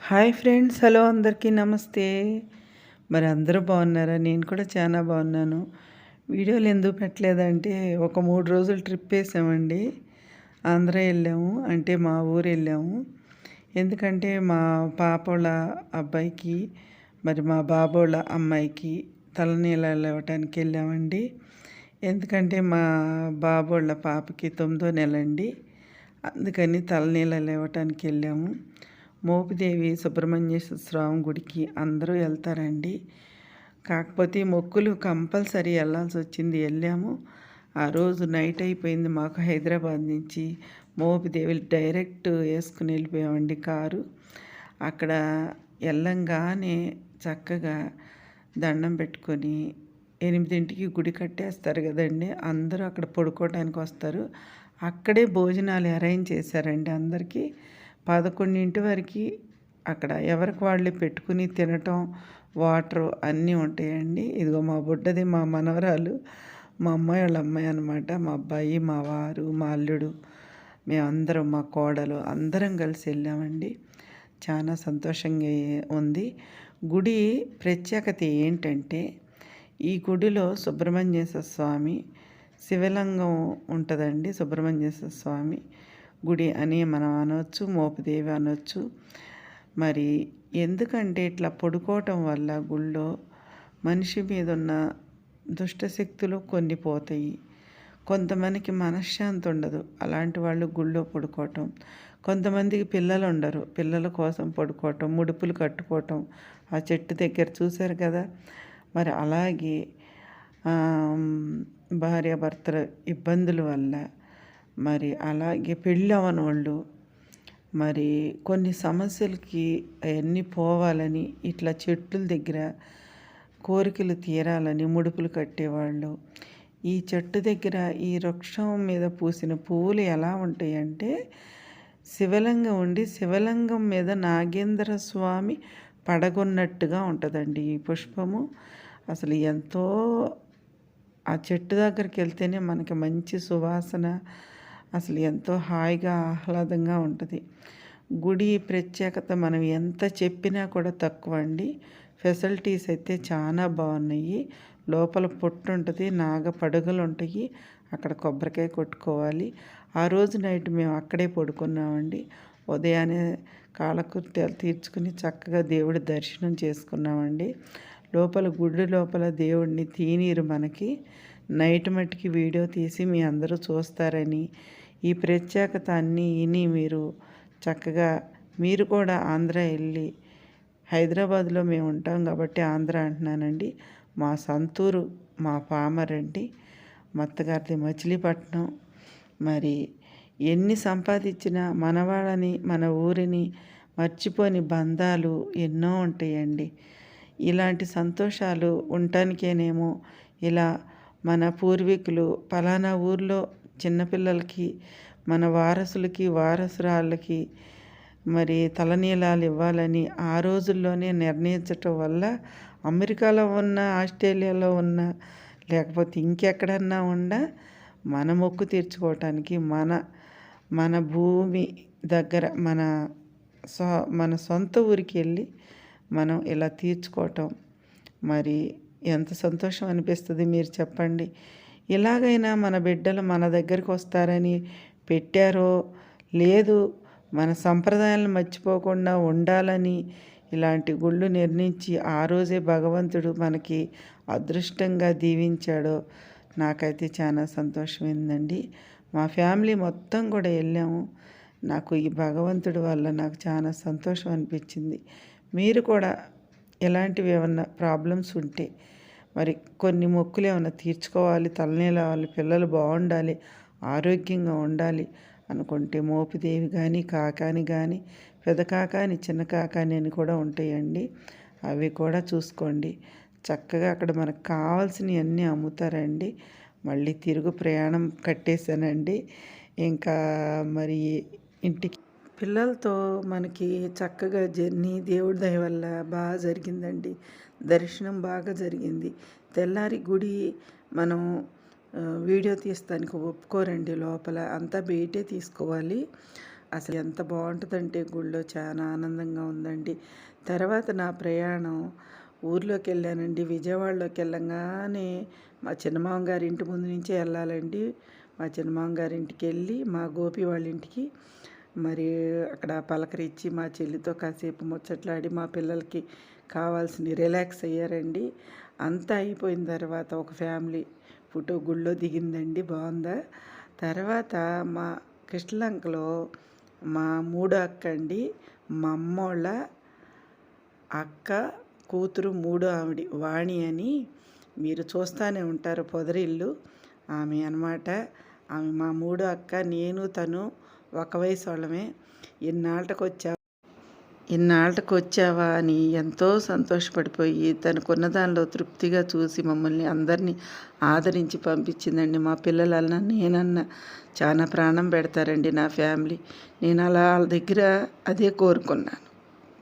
Hi friends hello అందరికీ నమస్తే. మరి అందరూ బాగున్నారా? నేను కూడా చాలా బాగున్నాను. వీడియోలు ఎందుకు పెట్టలేదంటే ఒక మూడు రోజులు ట్రిప్ వేసామండి. ఆంధ్ర వెళ్ళాము అంటే మా ఊరు వెళ్ళాము. ఎందుకంటే మా పాపోళ్ళ అబ్బాయికి మరి మా బాబోళ్ళ అమ్మాయికి తలనీళ్ళు ఇవ్వటానికి వెళ్ళామండి. ఎందుకంటే మా బాబోళ్ళ పాపకి తొమ్మిదో నెల అండి అందుకని తలనీళ్ళు ఇవ్వటానికి వెళ్ళాము. మోపిదేవి సుబ్రహ్మణ్యేశ్వర స్వామి గుడికి అందరూ వెళ్తారండి. కాకపోతే మొక్కులు కంపల్సరీ వెళ్ళాల్సి వచ్చింది. వెళ్ళాము. ఆ రోజు నైట్ అయిపోయింది మాకు హైదరాబాద్ నుంచి. మోపిదేవి డైరెక్ట్ వేసుకుని వెళ్ళిపోయామండి కారు. అక్కడ వెళ్ళంగానే చక్కగా దండం పెట్టుకొని ఎనిమిదింటికి గుడి కట్టేస్తారు కదండి. అందరూ అక్కడ పడుకోవడానికి వస్తారు. అక్కడే భోజనాలు అరేంజ్ చేశారండి అందరికీ. పదకొండింటి వరకు అక్కడ ఎవరికి వాళ్ళు పెట్టుకుని తినటం వాటర్ అన్నీ ఉంటాయండి. ఇదిగో మా బుడ్డది మా మనవరాలు మా అమ్మాయి వాళ్ళ అమ్మాయి అనమాట మా అబ్బాయి మా వారు మా అల్లుడు మేమందరం మా కోడలు అందరం కలిసి వెళ్ళామండి. చాలా సంతోషంగా ఉంది. గుడి ప్రత్యేకత ఏంటంటే ఈ గుడిలో సుబ్రహ్మణ్యేశ్వర స్వామి శివలింగం ఉంటుందండి సుబ్రహ్మణ్యేశ్వర స్వామి. గుడి అని మనం అనవచ్చు మోపదేవి అనవచ్చు మరి ఎందుకంటే ఇట్లా పడుకోవటం వల్ల గుళ్ళో మనిషి మీద ఉన్న దుష్టశక్తులు కొన్ని పోతాయి. కొంతమందికి మనశ్శాంతి ఉండదు అలాంటి వాళ్ళు గుళ్ళో పడుకోవటం. కొంతమందికి పిల్లలు ఉండరు పిల్లల కోసం పడుకోవటం ముడుపులు కట్టుకోవటం. ఆ చెట్టు దగ్గర చూశారు కదా? మరి అలాగే భార్యాభర్తల ఇబ్బందుల వల్ల మరి అలాగే పెళ్ళి అవని వాళ్ళు మరి కొన్ని సమస్యలకి అవన్నీ పోవాలని ఇట్లా చెట్ల దగ్గర కోరికలు తీరాలని ముడుపులు కట్టేవాళ్ళు. ఈ చెట్టు దగ్గర ఈ వృక్షం మీద పూసిన పువ్వులు ఎలా ఉంటాయంటే శివలింగం ఉండి శివలింగం మీద నాగేంద్ర స్వామి పడగొన్నట్టుగా ఉంటుందండి ఈ పుష్పము. అసలు ఎంతో ఆ చెట్టు దగ్గరికి వెళ్తేనే మనకి మంచి సువాసన అసలు ఎంతో హాయిగా ఆహ్లాదంగా ఉంటుంది. గుడి ప్రత్యేకత మనం ఎంత చెప్పినా కూడా తక్కువ అండి. ఫెసిలిటీస్ అయితే చాలా బాగున్నాయి. లోపల పొట్టు ఉంటుంది నాగ పడుగలు ఉంటాయి. అక్కడ కొబ్బరికాయ కొట్టుకోవాలి. ఆ రోజు నైట్ మేము అక్కడే పడుకున్నామండి. ఉదయాన్నే కాలకృత్యాలు తీర్చుకుని చక్కగా దేవుడి దర్శనం చేసుకున్నామండి. లోపల గుడి లోపల దేవుడిని తీనీరు మనకి. నైట్ మట్టికి వీడియో తీసి మీ అందరూ చూస్తారని ఈ ప్రత్యేకత అన్నీ విని మీరు చక్కగా మీరు కూడా ఆంధ్ర వెళ్ళి హైదరాబాద్లో మేము ఉంటాం కాబట్టి ఆంధ్ర అంటున్నానండి. మా సంతూరు మా పామరండి మత్తగారిది మచిలీపట్నం. మరి ఎన్ని సంపాదించినా మనవాళ్ళని మన ఊరిని మర్చిపోని బంధాలు ఎన్నో ఉంటాయండి. ఇలాంటి సంతోషాలు ఉండటానికేనేమో ఇలా మన పూర్వీకులు ఫలానా ఊర్లో చిన్నపిల్లలకి మన వారసులకి వారసురాళ్ళకి మరి తలనీలాలు ఇవ్వాలని ఆ రోజుల్లోనే నిర్ణయించటం వల్ల అమెరికాలో ఉన్న ఆస్ట్రేలియాలో ఉన్న లేకపోతే ఇంకెక్కడన్నా ఉండ మన మొక్కు తీర్చుకోవటానికి మన మన భూమి దగ్గర మన సో మన సొంత ఊరికి వెళ్ళి మనం ఇలా తీర్చుకోవటం. మరి ఎంత సంతోషం అనిపిస్తుంది మీరు చెప్పండి. ఎలాగైనా మన బిడ్డలు మన దగ్గరికి వస్తారని పెట్టారో లేదు మన సంప్రదాయాలను మర్చిపోకుండా ఉండాలని ఇలాంటి గుళ్ళు నిర్మించి ఆ రోజే భగవంతుడు మనకి అదృష్టంగా దీవించాడో నాకైతే చాలా సంతోషమైందండి. మా ఫ్యామిలీ మొత్తం కూడా వెళ్ళాము. నాకు ఈ భగవంతుడి వల్ల నాకు చాలా సంతోషం అనిపించింది. మీరు కూడా ఎలాంటివి ఏమన్నా ప్రాబ్లమ్స్ ఉంటే మరి కొన్ని మొక్కులు ఏమైనా తీర్చుకోవాలి తలనీలవాలి పిల్లలు బాగుండాలి ఆరోగ్యంగా ఉండాలి అనుకుంటే మోపిదేవి కానీ కాకాని కానీ పెద్ద కాకాని చిన్న కాకాని అని కూడా ఉంటాయండి. అవి కూడా చూసుకోండి. చక్కగా అక్కడ మనకు కావాల్సినవి అన్నీ అమ్ముతారండి. మళ్ళీ తిరుగు ప్రయాణం కట్టేశానండి. ఇంకా మరి ఇంటికి పిల్లలతో మనకి చక్కగా జర్నీ దేవుడి దయ వల్ల బాగా జరిగిందండి. దర్శనం బాగా జరిగింది. తెల్లారి గుడి మనం వీడియో తీస్తానికి ఒప్పుకోరండి లోపల. అంతా బయటే తీసుకోవాలి. అసలు ఎంత బాగుంటుందంటే గుళ్ళో చాలా ఆనందంగా ఉందండి. తర్వాత నా ప్రయాణం ఊర్లోకి వెళ్ళానండి. విజయవాడలోకి వెళ్ళంగానే మా చిన్నమామ గారి ఇంటి ముందు నుంచే వెళ్ళాలండి. మా చిన్నమామ గారి ఇంటికి వెళ్ళి మా గోపి వాళ్ళ ఇంటికి మరి అక్కడ పలకరించి మా చెల్లితో కాసేపు ముచ్చట్లాడి మా పిల్లలకి కావాల్సిన రిలాక్స్ అయ్యారండి. అంతా అయిపోయిన తర్వాత ఒక ఫ్యామిలీ ఫోటో గుళ్ళో దిగిందండి. బాగుందా? తర్వాత మా కృష్ణలంకలో మా మూడో అక్క అండి మా అమ్మోళ్ళ అక్క కూతురు మూడో ఆవిడి వాణి అని మీరు చూస్తూనే ఉంటారు పొదరిల్లు. ఆమె అనమాట ఆమె మా మూడో అక్క నేను తను ఒక వయసు వాళ్ళమే ఇన్నాళ్ళకి వచ్చా ఇన్నాళ్ళకి వచ్చావా అని ఎంతో సంతోషపడిపోయి తనకున్న దానిలో తృప్తిగా చూసి మమ్మల్ని అందరినీ ఆదరించి పంపించిందండి. మా పిల్లలన్నా నేనన్నా చాలా ప్రాణం పెడతారండి నా ఫ్యామిలీ. నేను అలా వాళ్ళ దగ్గర అదే కోరుకున్నాను.